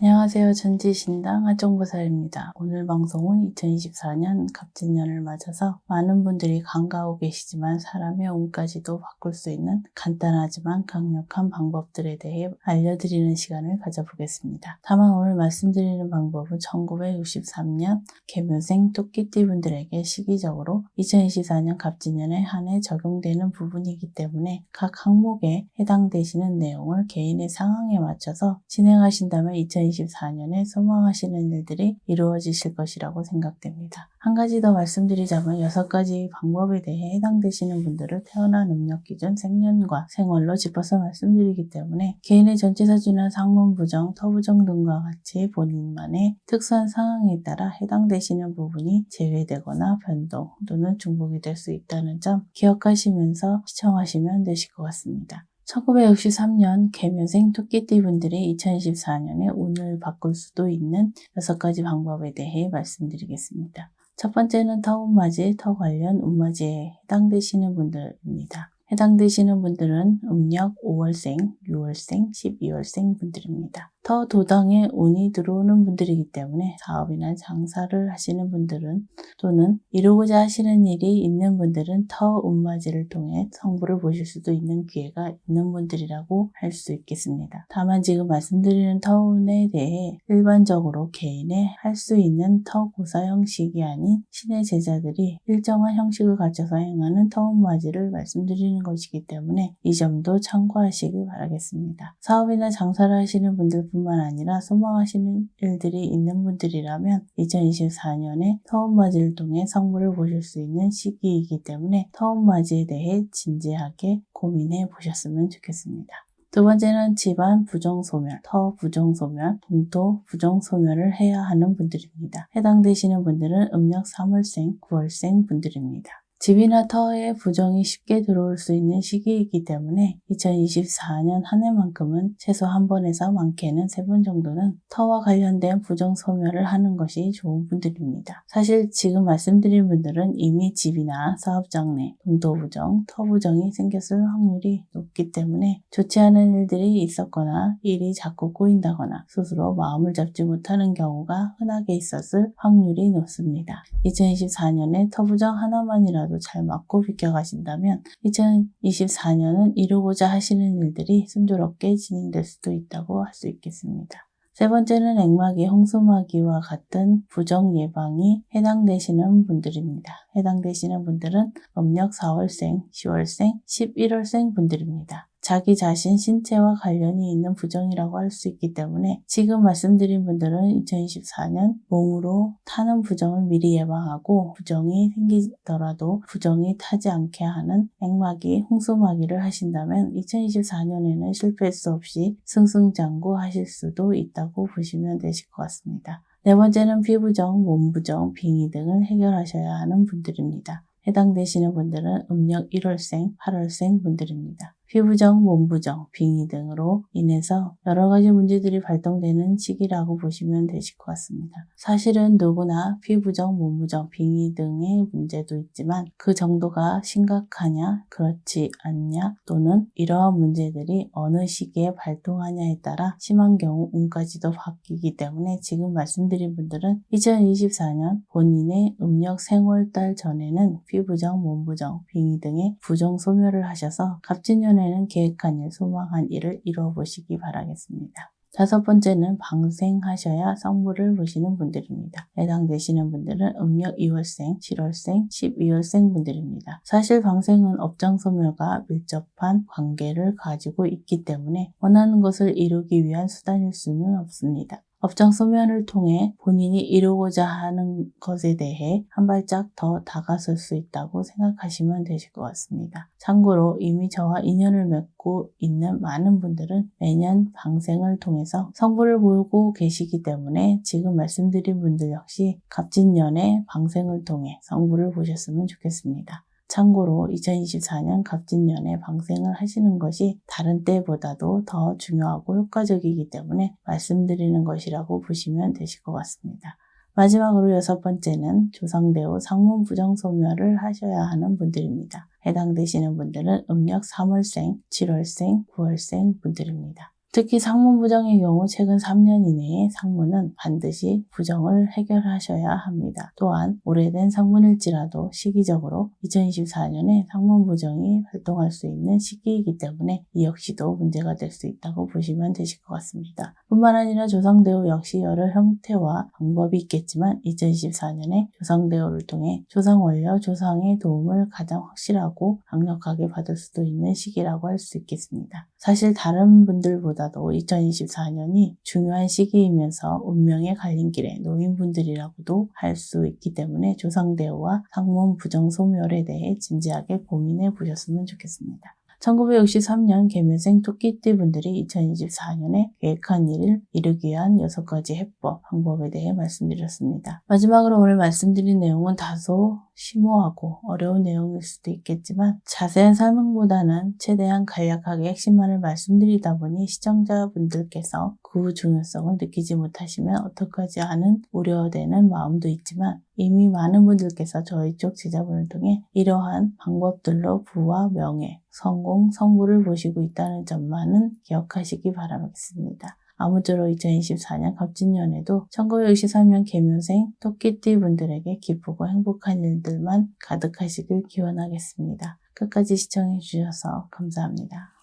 안녕하세요. 전지신당 하정보살입니다. 오늘 방송은 2024년 갑진년을 맞아서 많은 분들이 간과하고 계시지만 사람의 운까지도 바꿀 수 있는 간단하지만 강력한 방법들에 대해 알려드리는 시간을 가져보겠습니다. 다만 오늘 말씀드리는 방법은 1963년 개묘생 토끼띠 분들에게 시기적으로 2024년 갑진년에 한해 적용되는 부분이기 때문에 각 항목에 해당되시는 내용을 개인의 상황에 맞춰서 진행하신다면 2024년에 소망하시는 일들이 이루어지실 것이라고 생각됩니다. 한 가지 더 말씀드리자면 여섯 가지 방법에 대해 해당되시는 분들을 태어난 음력 기준 생년과 생월로 짚어서 말씀드리기 때문에 개인의 전체 사주나 상문 부정, 터부정 등과 같이 본인만의 특수한 상황에 따라 해당되시는 부분이 제외되거나 변동 또는 중복이 될 수 있다는 점 기억하시면서 시청하시면 되실 것 같습니다. 1963년 개묘생 토끼띠 분들이 2024년에 운을 바꿀 수도 있는 6가지 방법에 대해 말씀드리겠습니다. 첫 번째는 터운맞이, 터 관련 운맞이에 해당되시는 분들입니다. 해당되시는 분들은 음력 5월생, 6월생, 12월생 분들입니다. 더 도당에 운이 들어오는 분들이기 때문에 사업이나 장사를 하시는 분들은 또는 이루고자 하시는 일이 있는 분들은 터 운맞이를 통해 성부를 보실 수도 있는 기회가 있는 분들이라고 할 수 있겠습니다. 다만 지금 말씀드리는 터운에 대해 일반적으로 개인의 할 수 있는 터 고사 형식이 아닌 신의 제자들이 일정한 형식을 갖춰서 행하는 터운맞이를 말씀드리는 것이기 때문에 이 점도 참고하시길 바라겠습니다. 사업이나 장사를 하시는 분들 뿐만 아니라 소망하시는 일들이 있는 분들이라면 2024년에 터운맞이를 통해 성물을 보실 수 있는 시기이기 때문에 터운맞이에 대해 진지하게 고민해 보셨으면 좋겠습니다. 두 번째는 집안 부정소멸, 터 부정소멸, 동토 부정소멸을 해야 하는 분들입니다. 해당되시는 분들은 음력 3월생, 9월생 분들입니다. 집이나 터에 부정이 쉽게 들어올 수 있는 시기이기 때문에 2024년 한 해만큼은 최소 한 번에서 많게는 세 번 정도는 터와 관련된 부정 소멸을 하는 것이 좋은 분들입니다. 사실 지금 말씀드린 분들은 이미 집이나 사업장 내 동도 부정, 터 부정이 생겼을 확률이 높기 때문에 좋지 않은 일들이 있었거나 일이 자꾸 꼬인다거나 스스로 마음을 잡지 못하는 경우가 흔하게 있었을 확률이 높습니다. 2024년에 터 부정 하나만이라도 정도 잘 맞고 비껴가신다면 2024년은 이루고자 하시는 일들이 순조롭게 진행될 수도 있다고 할 수 있겠습니다. 세 번째는 액마기, 홍수마기와 같은 부정 예방이 해당되시는 분들입니다. 해당되시는 분들은 음력 4월생, 10월생, 11월생 분들입니다. 자기 자신 신체와 관련이 있는 부정이라고 할 수 있기 때문에 지금 말씀드린 분들은 2024년 몸으로 타는 부정을 미리 예방하고 부정이 생기더라도 부정이 타지 않게 하는 액마기, 홍수마기를 하신다면 2024년에는 실패할 수 없이 승승장구 하실 수도 있다고 보시면 되실 것 같습니다. 네 번째는 피부정, 몸부정, 빙의 등을 해결하셔야 하는 분들입니다. 해당되시는 분들은 음력 1월생, 8월생 분들입니다. 피부정, 몸부정, 빙의 등으로 인해서 여러 가지 문제들이 발동되는 시기라고 보시면 되실 것 같습니다. 사실은 누구나 피부정, 몸부정, 빙의 등의 문제도 있지만 그 정도가 심각하냐, 그렇지 않냐, 또는 이러한 문제들이 어느 시기에 발동하냐에 따라 심한 경우 운까지도 바뀌기 때문에 지금 말씀드린 분들은 2024년 본인의 음력 생월달 전에는 피부정, 몸부정, 빙의 등의 부정 소멸을 하셔서 갑진년에 이번에는 계획한 일, 소망한 일을 이루어 보시기 바라겠습니다. 다섯 번째는 방생하셔야 성부를 보시는 분들입니다. 해당되시는 분들은 음력 2월생, 7월생, 12월생 분들입니다. 사실 방생은 업장소멸과 밀접한 관계를 가지고 있기 때문에 원하는 것을 이루기 위한 수단일 수는 없습니다. 업장 소면을 통해 본인이 이루고자 하는 것에 대해 한 발짝 더 다가설 수 있다고 생각하시면 되실 것 같습니다. 참고로 이미 저와 인연을 맺고 있는 많은 분들은 매년 방생을 통해서 성부를 보고 계시기 때문에 지금 말씀드린 분들 역시 갑진년에 방생을 통해 성부를 보셨으면 좋겠습니다. 참고로 2024년 갑진년에 방생을 하시는 것이 다른 때보다도 더 중요하고 효과적이기 때문에 말씀드리는 것이라고 보시면 되실 것 같습니다. 마지막으로 여섯 번째는 조상대우 상문 부정 소멸을 하셔야 하는 분들입니다. 해당되시는 분들은 음력 3월생, 7월생, 9월생 분들입니다. 특히 상문 부정의 경우 최근 3년 이내에 상문은 반드시 부정을 해결하셔야 합니다. 또한 오래된 상문일지라도 시기적으로 2024년에 상문 부정이 활동할 수 있는 시기이기 때문에 이 역시도 문제가 될 수 있다고 보시면 되실 것 같습니다. 뿐만 아니라 조상대우 역시 여러 형태와 방법이 있겠지만 2024년에 조상대우를 통해 조상 원료, 조상의 도움을 가장 확실하고 강력하게 받을 수도 있는 시기라고 할 수 있겠습니다. 사실 다른 분들보다 도 2024년이 중요한 시기이면서 운명의 갈림길에 놓인 분들이라고도 할 수 있기 때문에 조상대우와 상문 부정 소멸에 대해 진지하게 고민해 보셨으면 좋겠습니다. 1963년 개묘생 토끼띠 분들이 2024년에 계획한 일을 이루기 위한 6가지 해법, 방법에 대해 말씀드렸습니다. 마지막으로 오늘 말씀드린 내용은 다소 심오하고 어려운 내용일 수도 있겠지만 자세한 설명보다는 최대한 간략하게 핵심만을 말씀드리다 보니 시청자분들께서 그 중요성을 느끼지 못하시면 어떡하지 않은 우려되는 마음도 있지만 이미 많은 분들께서 저희 쪽 제자분을 통해 이러한 방법들로 부와 명예, 성공, 성부를 보시고 있다는 점만은 기억하시기 바라겠습니다. 아무쪼록 2024년 갑진년에도 1963년 개묘생 토끼띠 분들에게 기쁘고 행복한 일들만 가득하시길 기원하겠습니다. 끝까지 시청해 주셔서 감사합니다.